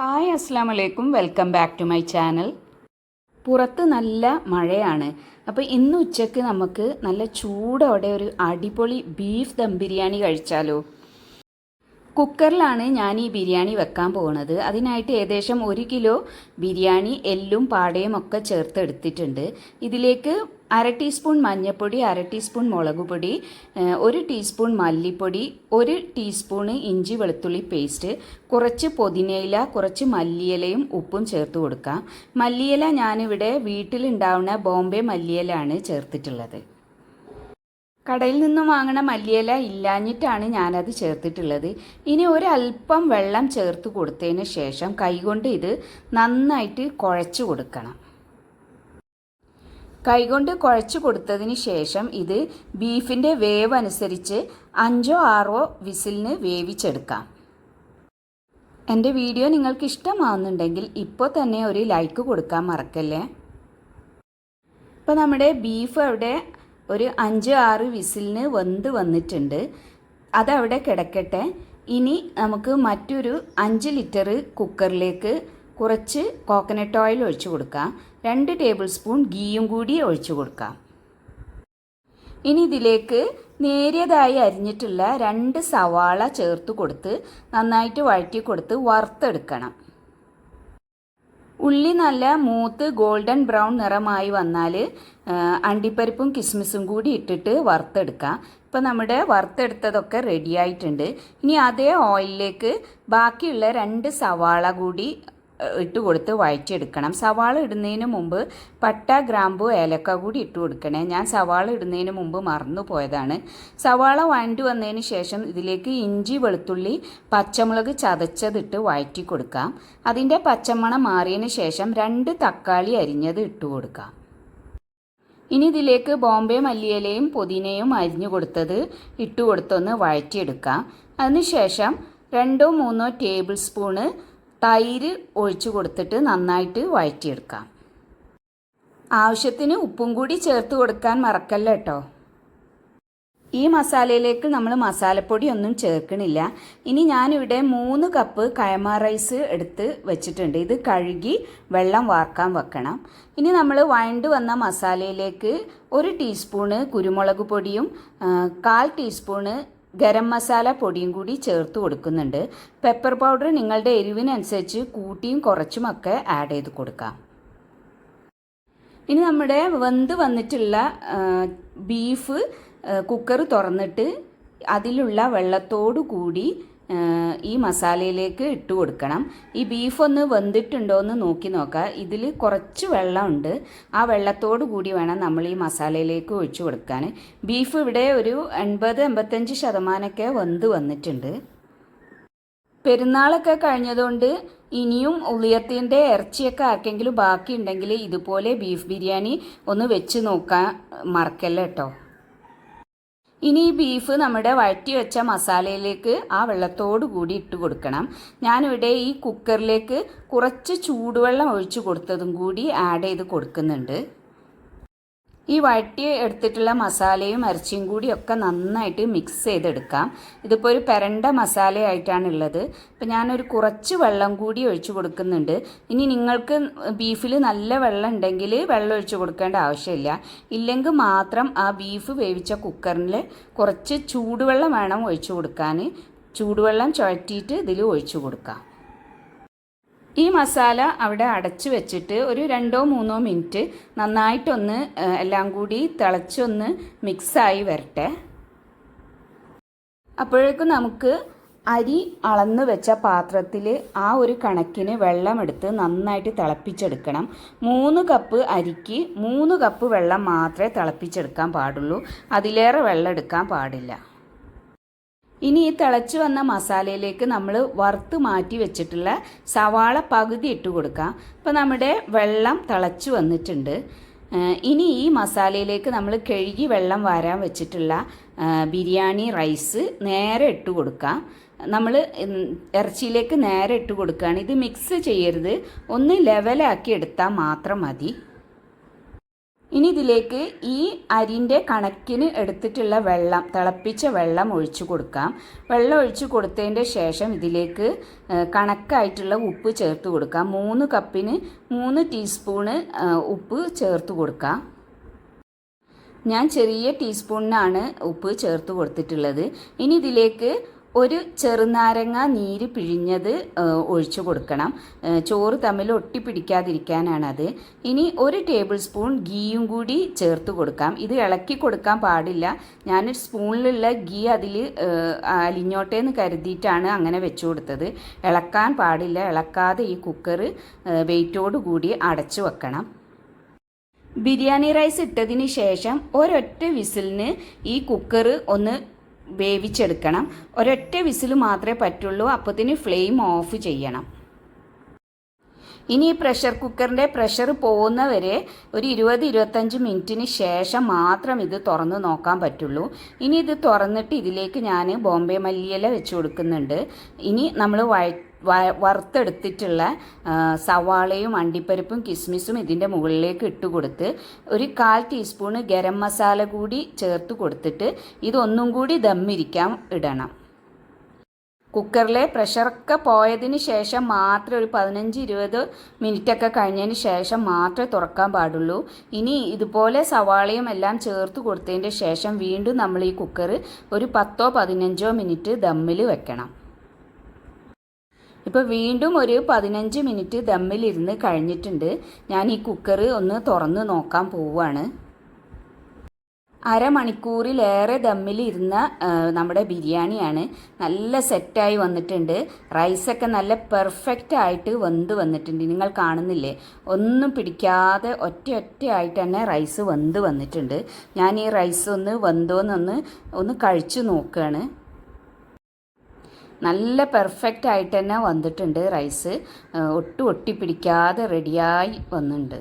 Hi അസ്സാം വലൈക്കും welcome back to my channel. പുറത്ത് നല്ല മഴയാണ്. അപ്പോൾ ഇന്ന് ഉച്ചയ്ക്ക് നമുക്ക് നല്ല ചൂടോടെ ഒരു അടിപൊളി ബീഫ് ദം ബിരിയാണി കഴിച്ചാലോ. കുക്കറിലാണ് ഞാൻ ഈ ബിരിയാണി വെക്കാൻ പോകുന്നത് അതിനായിട്ട് ഏകദേശം ഒരു കിലോ ബിരിയാണി എല്ലും പാടയും ഒക്കെ ചേർത്തെടുത്തിട്ടുണ്ട് ഇതിലേക്ക് അര ടീസ്പൂൺ മഞ്ഞൾപ്പൊടി അര ടീസ്പൂൺ മുളക് പൊടി ഒരു ടീസ്പൂൺ മല്ലിപ്പൊടി ഒരു ടീസ്പൂൺ ഇഞ്ചി വെളുത്തുള്ളി പേസ്റ്റ് കുറച്ച് പൊതിനയില കുറച്ച് മല്ലിയിലയും ഉപ്പും ചേർത്ത് കൊടുക്കാം. മല്ലിയില ഞാനിവിടെ വീട്ടിലുണ്ടാവുന്ന ബോംബെ മല്ലിയിലാണ് ചേർത്തിട്ടുള്ളത്. കടയിൽ നിന്നും വാങ്ങണ മല്ലിയില ഇല്ലാഞ്ഞിട്ടാണ് ഞാനത് ചേർത്തിട്ടുള്ളത്. ഇനി ഒരല്പം വെള്ളം ചേർത്ത് കൊടുത്തതിന് ശേഷം കൈകൊണ്ട് ഇത് നന്നായിട്ട് കുഴച്ച് കൊടുക്കണം. കൈകൊണ്ട് കുഴച്ച് കൊടുത്തതിന് ശേഷം ഇത് ബീഫിന്റെ വേവ് അനുസരിച്ച് അഞ്ചോ ആറോ വിസിലിന് വേവിച്ചെടുക്കാം. എന്റെ വീഡിയോ നിങ്ങൾക്ക് ഇഷ്ടമാവുന്നുണ്ടെങ്കിൽ ഇപ്പോൾ തന്നെ ഒരു ലൈക്ക് കൊടുക്കാൻ മറക്കല്ലേ? ഇപ്പോൾ നമ്മുടെ ബീഫ് അവിടെ ഒരു അഞ്ച് ആറ് വിസിലിന് വെന്ത് വന്നിട്ടുണ്ട്. അതവിടെ കിടക്കട്ടെ. ഇനി നമുക്ക് മറ്റൊരു അഞ്ച് ലിറ്റർ കുക്കറിലേക്ക് കുറച്ച് കോക്കനട്ട് ഓയിൽ ഒഴിച്ചു കൊടുക്കാം. രണ്ട് ടേബിൾ സ്പൂൺ ഗീയും കൂടി ഒഴിച്ചു കൊടുക്കാം. ഇനി ഇതിലേക്ക് നേരിയതായി അരിഞ്ഞിട്ടുള്ള രണ്ട് സവാള ചേർത്ത് കൊടുത്ത് നന്നായിട്ട് വഴറ്റി കൊടുത്ത് വറുത്തെടുക്കണം. ഉള്ളി നല്ല മൂത്ത് ഗോൾഡൻ ബ്രൗൺ നിറമായി വന്നാൽ അണ്ടിപ്പരിപ്പും കിസ്മിസും കൂടി ഇട്ടിട്ട് വറുത്തെടുക്കാം. ഇപ്പം നമ്മുടെ വറുത്തെടുത്തതൊക്കെ റെഡി ആയിട്ടുണ്ട്. ഇനി അതേ ഓയിലിലേക്ക് ബാക്കിയുള്ള രണ്ട് സവാള കൂടി ഇട്ട് കൊടുത്ത് വഴറ്റിയെടുക്കണം. സവാള ഇടുന്നതിന് മുമ്പ് പട്ട ഗ്രാമ്പു ഏലക്ക കൂടി ഇട്ട് കൊടുക്കണേ. ഞാൻ സവാള ഇടുന്നതിന് മുമ്പ് മറന്നു പോയതാണ്. സവാള വഴണ്ടി വന്നതിന് ശേഷം ഇതിലേക്ക് ഇഞ്ചി വെളുത്തുള്ളി പച്ചമുളക് ചതച്ചതിട്ട് വഴറ്റി കൊടുക്കാം. അതിന്റെ പച്ചമണം മാറിയതിന് ശേഷം രണ്ട് തക്കാളി അരിഞ്ഞത് ഇട്ട് കൊടുക്കാം. ഇനി ഇതിലേക്ക് ബോംബെ മല്ലിയിലയും പുതിനയും അരിഞ്ഞു കൊടുത്തത് ഇട്ട് കൊടുത്തൊന്ന് വഴറ്റിയെടുക്കാം. അതിനുശേഷം രണ്ടോ മൂന്നോ ടേബിൾ സ്പൂണ് തൈര് ഒഴിച്ചു കൊടുത്തിട്ട് നന്നായിട്ട് വഴറ്റിയെടുക്കാം. ആവശ്യത്തിന് ഉപ്പും കൂടി ചേർത്ത് കൊടുക്കാൻ മറക്കല്ല കേട്ടോ ഈ മസാലയിലേക്ക് നമ്മൾ മസാലപ്പൊടി ഒന്നും ചേർക്കണില്ല. ഇനി ഞാനിവിടെ മൂന്ന് കപ്പ് കയമ റൈസ് എടുത്ത് വെച്ചിട്ടുണ്ട്. ഇത് കഴുകി വെള്ളം വാർക്കാൻ വെക്കണം. ഇനി നമ്മൾ വഴണ്ട് വന്ന മസാലയിലേക്ക് ഒരു ടീസ്പൂണ് കുരുമുളക് പൊടിയും കാൽ ടീസ്പൂണ് ഗരം മസാല പൊടിയും കൂടി ചേർത്ത് കൊടുക്കുന്നുണ്ട്. പെപ്പർ പൗഡർ നിങ്ങളുടെ എരിവിനനുസരിച്ച് കൂട്ടിയും കുറച്ചുമൊക്കെ ആഡ് ചെയ്ത് കൊടുക്കാം. ഇനി നമ്മുടെ വെന്ത് വന്നിട്ടുള്ള ബീഫ് കുക്കർ തുറന്നിട്ട് അതിലുള്ള വെള്ളത്തോടു കൂടി ഈ മസാലയിലേക്ക് ഇട്ട് കൊടുക്കണം. ഈ ബീഫ് ഒന്ന് വെന്തിട്ടുണ്ടോ എന്ന് നോക്കി നോക്കുക. ഇതിൽ കുറച്ച് വെള്ളമുണ്ട്. ആ വെള്ളത്തോടു കൂടി വേണം നമ്മൾ ഈ മസാലയിലേക്ക് ഒഴിച്ചു കൊടുക്കാൻ. ബീഫ് ഇവിടെ ഒരു എൺപത് എൺപത്തഞ്ച് ശതമാനമൊക്കെ വെന്ത് വന്നിട്ടുണ്ട്. പെരുന്നാളൊക്കെ കഴിഞ്ഞതുകൊണ്ട് ഇനിയും ഉളിയത്തിന്റെ ഇറച്ചിയൊക്കെ ആർക്കെങ്കിലും ബാക്കിയുണ്ടെങ്കിൽ ഇതുപോലെ ബീഫ് ബിരിയാണി ഒന്ന് വെച്ച് നോക്കാൻ മറക്കല്ല കേട്ടോ ഇനി ഈ ബീഫ് നമ്മുടെ വഴറ്റി വെച്ച മസാലയിലേക്ക് ആ വെള്ളത്തോട് കൂടി ഇട്ട് കൊടുക്കണം. ഞാനിവിടെ ഈ കുക്കറിലേക്ക് കുറച്ച് ചൂടുവെള്ളം ഒഴിച്ച് കൊടുത്തതും കൂടി ആഡ് ചെയ്ത് കൊടുക്കുന്നുണ്ട്. ഈ വഴറ്റി എടുത്തിട്ടുള്ള മസാലയും ഇറച്ചിയും കൂടി ഒക്കെ നന്നായിട്ട് മിക്സ് ചെയ്തെടുക്കാം. ഇതിപ്പോൾ ഒരു പെരണ്ട മസാലയായിട്ടാണുള്ളത്. ഇപ്പം ഞാനൊരു കുറച്ച് വെള്ളം കൂടി ഒഴിച്ചു കൊടുക്കുന്നുണ്ട്. ഇനി നിങ്ങൾക്ക് ബീഫിൽ നല്ല വെള്ളം ഉണ്ടെങ്കിൽ വെള്ളം ഒഴിച്ചു കൊടുക്കേണ്ട ആവശ്യമില്ല. ഇല്ലെങ്കിൽ മാത്രം ആ ബീഫ് വേവിച്ച കുക്കറിൽ കുറച്ച് ചൂടുവെള്ളം വേണം ഒഴിച്ചു കൊടുക്കാൻ. ചൂടുവെള്ളം ചുഴറ്റിയിട്ട് ഇതിൽ ഒഴിച്ചു കൊടുക്കാം. ഈ മസാല അവിടെ അടച്ചു വെച്ചിട്ട് ഒരു രണ്ടോ മൂന്നോ മിനിറ്റ് നന്നായിട്ടൊന്ന് എല്ലാം കൂടി തിളച്ചൊന്ന് മിക്സായി വരട്ടെ. അപ്പോഴേക്കും നമുക്ക് അരി അളന്ന് വെച്ച പാത്രത്തിൽ ആ ഒരു കണക്കിന് വെള്ളമെടുത്ത് നന്നായിട്ട് തിളപ്പിച്ചെടുക്കണം. മൂന്ന് കപ്പ് അരിക്ക് മൂന്ന് കപ്പ് വെള്ളം മാത്രമേ തിളപ്പിച്ചെടുക്കാൻ പാടുള്ളൂ. അതിലേറെ വെള്ളം എടുക്കാൻ പാടില്ല. ഇനി ഈ തിളച്ച് വന്ന മസാലയിലേക്ക് നമ്മൾ വറുത്ത് മാറ്റി വെച്ചിട്ടുള്ള സവാള പകുതി ഇട്ട് കൊടുക്കാം. അപ്പോൾ നമ്മുടെ വെള്ളം തിളച്ച് വന്നിട്ടുണ്ട്. ഇനി ഈ മസാലയിലേക്ക് നമ്മൾ കഴുകി വെള്ളം വാരാൻ വെച്ചിട്ടുള്ള ബിരിയാണി റൈസ് നേരെ ഇട്ട് കൊടുക്കാം. നമ്മൾ ഇറച്ചിയിലേക്ക് നേരെ ഇട്ട് കൊടുക്കുകയാണ്. ഇത് മിക്സ് ചെയ്യരുത്. ഒന്ന് ലെവലാക്കി എടുത്താൽ മാത്രം മതി. ഇനി ഇതിലേക്ക് ഈ അരിന്റെ കണക്കിന് എടുത്തിട്ടുള്ള വെള്ളം തിളപ്പിച്ച വെള്ളം ഒഴിച്ചു കൊടുക്കാം. വെള്ളം ഒഴിച്ചു കൊടുത്തതിന്റെ ശേഷം ഇതിലേക്ക് കണക്കായിട്ടുള്ള ഉപ്പ് ചേർത്ത് കൊടുക്കാം. മൂന്ന് കപ്പിന് മൂന്ന് ടീസ്പൂണ് ഉപ്പ് ചേർത്ത് കൊടുക്കാം. ഞാൻ ചെറിയ ടീസ്പൂണിനാണ് ഉപ്പ് ചേർത്ത് കൊടുത്തിട്ടുള്ളത്. ഇനി ഇതിലേക്ക് ഒരു ചെറുനാരങ്ങ നീര് പിഴിഞ്ഞത് ഒഴിച്ചു കൊടുക്കണം. ചോറ് തമ്മിൽ ഒട്ടിപ്പിടിക്കാതിരിക്കാനാണത്. ഇനി ഒരു ടേബിൾ സ്പൂൺ ഗീയും കൂടി ചേർത്ത് കൊടുക്കാം. ഇത് ഇളക്കി കൊടുക്കാൻ പാടില്ല. ഞാൻ സ്പൂണിലുള്ള ഗീ അതിൽ അലിഞ്ഞോട്ടെ എന്ന് കരുതിയിട്ടാണ് അങ്ങനെ വെച്ചു കൊടുത്തത്. ഇളക്കാൻ പാടില്ല. ഇളക്കാതെ ഈ കുക്കർ വെയിറ്റോട് കൂടി അടച്ചു വെക്കണം. ബിരിയാണി റൈസ് ഇട്ടതിന് ശേഷം ഒരൊറ്റ വിസിലിന് ഈ കുക്കർ ഒന്ന് വേവിച്ചെടുക്കണം. ഒരൊറ്റ വിസിൽ മാത്രമേ പറ്റുള്ളൂ. അപ്പത്തിന് ഫ്ലെയിം ഓഫ് ചെയ്യണം. ഇനി ഈ പ്രഷർ കുക്കറിന്റെ പ്രഷർ പോകുന്നവരെ ഒരു ഇരുപത് ഇരുപത്തഞ്ച് മിനിറ്റിന് ശേഷം മാത്രം ഇത് തുറന്ന് നോക്കാൻ പറ്റുള്ളൂ. ഇനി ഇത് തുറന്നിട്ട് ഇതിലേക്ക് ഞാൻ ബോംബെ മല്ലിയില വെച്ച് കൊടുക്കുന്നുണ്ട്. ഇനി നമ്മൾ വഴ വറുത്തെടുത്തിട്ടുള്ള സവാളയും അണ്ടിപ്പരിപ്പും കിസ്മിസും ഇതിന്റെ മുകളിലേക്ക് ഇട്ട് കൊടുത്ത് ഒരു കാൽ ടീസ്പൂണ് ഗരം മസാല കൂടി ചേർത്ത് കൊടുത്തിട്ട് ഇതൊന്നും കൂടി ദമ്മിരിക്കാൻ ഇടണം. കുക്കറിലെ പ്രഷറൊക്കെ പോയതിന് ശേഷം മാത്രം ഒരു പതിനഞ്ച് ഇരുപത് മിനിറ്റൊക്കെ കഴിഞ്ഞതിന് ശേഷം മാത്രമേ തുറക്കാൻ പാടുള്ളൂ. ഇനി ഇതുപോലെ സവാളയും എല്ലാം ചേർത്ത് കൊടുത്തതിന്റെ ശേഷം വീണ്ടും നമ്മൾ ഈ കുക്കർ ഒരു പത്തോ പതിനഞ്ചോ മിനിറ്റ് ദമ്മിൽ വെക്കണം. ഇപ്പോൾ വീണ്ടും ഒരു പതിനഞ്ച് മിനിറ്റ് ദമ്മിലിരുന്ന് കഴിഞ്ഞിട്ടുണ്ട്. ഞാൻ ഈ കുക്കർ ഒന്ന് തുറന്ന് നോക്കാൻ പോവുകയാണ്. അരമണിക്കൂറിലേറെ ദമ്മിലിരുന്ന നമ്മുടെ ബിരിയാണിയാണ് നല്ല സെറ്റായി വന്നിട്ടുണ്ട്. റൈസൊക്കെ നല്ല പെർഫെക്റ്റ് ആയിട്ട് വെന്ത് വന്നിട്ടുണ്ട്. നിങ്ങൾ കാണുന്നില്ലേ? ഒന്നും പിടിക്കാതെ ഒറ്റ ഒറ്റ ആയിട്ട് തന്നെ റൈസ് വെന്ത് വന്നിട്ടുണ്ട്. ഞാൻ ഈ റൈസ് ഒന്ന് വെന്തോന്നൊന്ന് ഒന്ന് കഴിച്ചു നോക്കുകയാണ്. നല്ല പെർഫെക്റ്റ് ആയിട്ട് തന്നെ വന്നിട്ടുണ്ട് റൈസ് ഒട്ടും ഒട്ടിപ്പിടിക്കാതെ റെഡിയായി വന്നിട്ടുണ്ട്.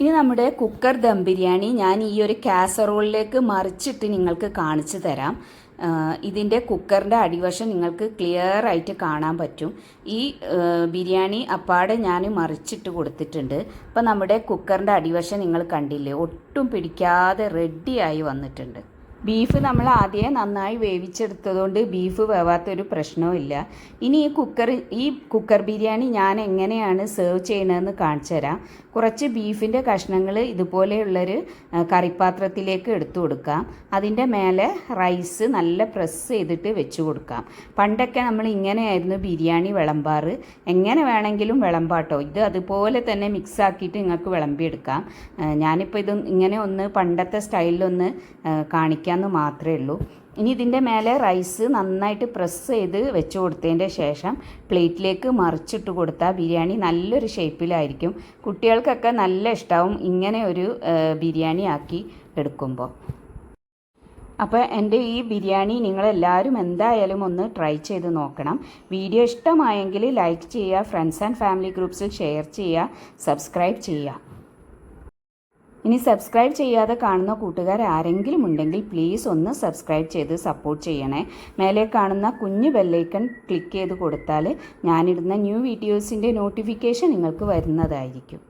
ഇനി നമ്മുടെ കുക്കർ ദം ബിരിയാണി ഞാൻ ഈ ഒരു കാസറോളിലേക്ക് മറിച്ചിട്ട് നിങ്ങൾക്ക് കാണിച്ചു തരാം. ഇതിന്റെ കുക്കറിന്റെ അടിവശം നിങ്ങൾക്ക് ക്ലിയർ ആയിട്ട് കാണാൻ പറ്റും. ഈ ബിരിയാണി അപ്പാടെ ഞാൻ മറിച്ചിട്ട് കൊടുത്തിട്ടുണ്ട്. അപ്പോൾ നമ്മുടെ കുക്കറിന്റെ അടിവശം നിങ്ങൾ കണ്ടില്ലേ? ഒട്ടും പിടിക്കാതെ റെഡിയായി വന്നിട്ടുണ്ട്. ബീഫ് നമ്മൾ ആദ്യം നന്നായി വേവിച്ചെടുത്തതുകൊണ്ട് ബീഫ് വേവാത്തൊരു പ്രശ്നവുമില്ല. ഇനി ഈ കുക്കർ ഈ കുക്കർ ബിരിയാണി ഞാൻ എങ്ങനെയാണ് സെർവ് ചെയ്യണതെന്ന് കാണിച്ചു തരാം. കുറച്ച് ബീഫിന്റെ കഷ്ണങ്ങൾ ഇതുപോലെയുള്ളൊരു കറിപ്പാത്രത്തിലേക്ക് എടുത്തു കൊടുക്കാം. അതിന്റെ മേലെ റൈസ് നല്ല പ്രസ് ചെയ്തിട്ട് വെച്ച് കൊടുക്കാം. പണ്ടൊക്കെ നമ്മൾ ഇങ്ങനെയായിരുന്നു ബിരിയാണി വിളമ്പാറ്. എങ്ങനെ വേണമെങ്കിലും വിളമ്പാട്ടോ. ഇത് അതുപോലെ തന്നെ മിക്സ് ആക്കിയിട്ട് നിങ്ങൾക്ക് വിളമ്പിയെടുക്കാം. ഞാനിപ്പോൾ ഇത് ഇങ്ങനെ ഒന്ന് പണ്ടത്തെ സ്റ്റൈലിലൊന്ന് ആ, കാണിക്കാമെന്ന് മാത്രമേ ഉള്ളൂ. ഇനി ഇതിന്റെ മേലെ റൈസ് നന്നായിട്ട് പ്രസ് ചെയ്ത് വെച്ച് കൊടുത്തതിന്റെ ശേഷം പ്ലേറ്റിലേക്ക് മറിച്ചിട്ട് കൊടുത്താൽ ബിരിയാണി നല്ലൊരു ഷേപ്പിലായിരിക്കും. കുട്ടികൾക്കൊക്കെ നല്ല ഇഷ്ടമാവും ഇങ്ങനെ ഒരു ബിരിയാണി ആക്കി എടുക്കുമ്പോൾ. അപ്പോൾ എന്റെ ഈ ബിരിയാണി നിങ്ങളെല്ലാവരും എന്തായാലും ഒന്ന് ട്രൈ ചെയ്ത് നോക്കണം. വീഡിയോ ഇഷ്ടമായെങ്കിൽ ലൈക്ക് ചെയ്യുക ഫ്രണ്ട്സ് ആൻഡ് ഫാമിലി ഗ്രൂപ്പ്സിൽ ഷെയർ ചെയ്യുക സബ്സ്ക്രൈബ് ചെയ്യുക. ഇനി സബ്സ്ക്രൈബ് ചെയ്യാതെ കാണുന്ന കൂട്ടുകാർ ആരെങ്കിലും ഉണ്ടെങ്കിൽ പ്ലീസ് ഒന്ന് സബ്സ്ക്രൈബ് ചെയ്ത് സപ്പോർട്ട് ചെയ്യണേ. മേലെ കാണുന്ന കുഞ്ഞു ബെല്ലൈക്കൺ ക്ലിക്ക് ചെയ്ത് കൊടുത്താൽ ഞാനിടുന്ന ന്യൂ വീഡിയോസിന്റെ നോട്ടിഫിക്കേഷൻ നിങ്ങൾക്ക് വരുന്നതായിരിക്കും.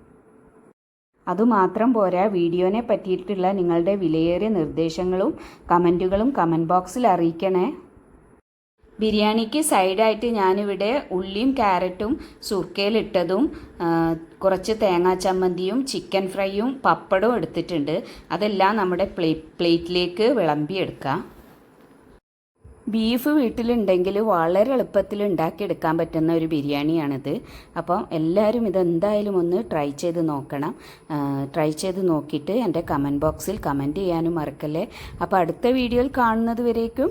അതുമാത്രം പോരാ വീഡിയോനെ പറ്റിയിട്ടുള്ള നിങ്ങളുടെ വിലയേറിയ നിർദ്ദേശങ്ങളും കമന്റുകളും കമന്റ് ബോക്സിൽ അറിയിക്കണേ. ബിരിയാണിക്ക് സൈഡായിട്ട് ഞാനിവിടെ ഉള്ളിയും ക്യാരറ്റും സുർക്കയിലിട്ടതും കുറച്ച് തേങ്ങാ ചമ്മന്തിയും ചിക്കൻ ഫ്രൈയും പപ്പടവും എടുത്തിട്ടുണ്ട്. അതെല്ലാം നമ്മുടെ പ്ലേ പ്ലേറ്റിലേക്ക് വിളമ്പിയെടുക്കാം. ബീഫ് വീട്ടിലുണ്ടെങ്കിൽ വളരെ എളുപ്പത്തിൽ ഉണ്ടാക്കിയെടുക്കാൻ പറ്റുന്ന ഒരു ബിരിയാണിയാണിത്. അപ്പം എല്ലാവരും ഇതെന്തായാലും ഒന്ന് ട്രൈ ചെയ്ത് നോക്കണം. ട്രൈ ചെയ്ത് നോക്കിയിട്ട് എന്റെ കമന്റ് ബോക്സിൽ കമന്റ് ചെയ്യാനും മറക്കല്ലേ. അപ്പോൾ അടുത്ത വീഡിയോയിൽ കാണുന്നത് വരേക്കും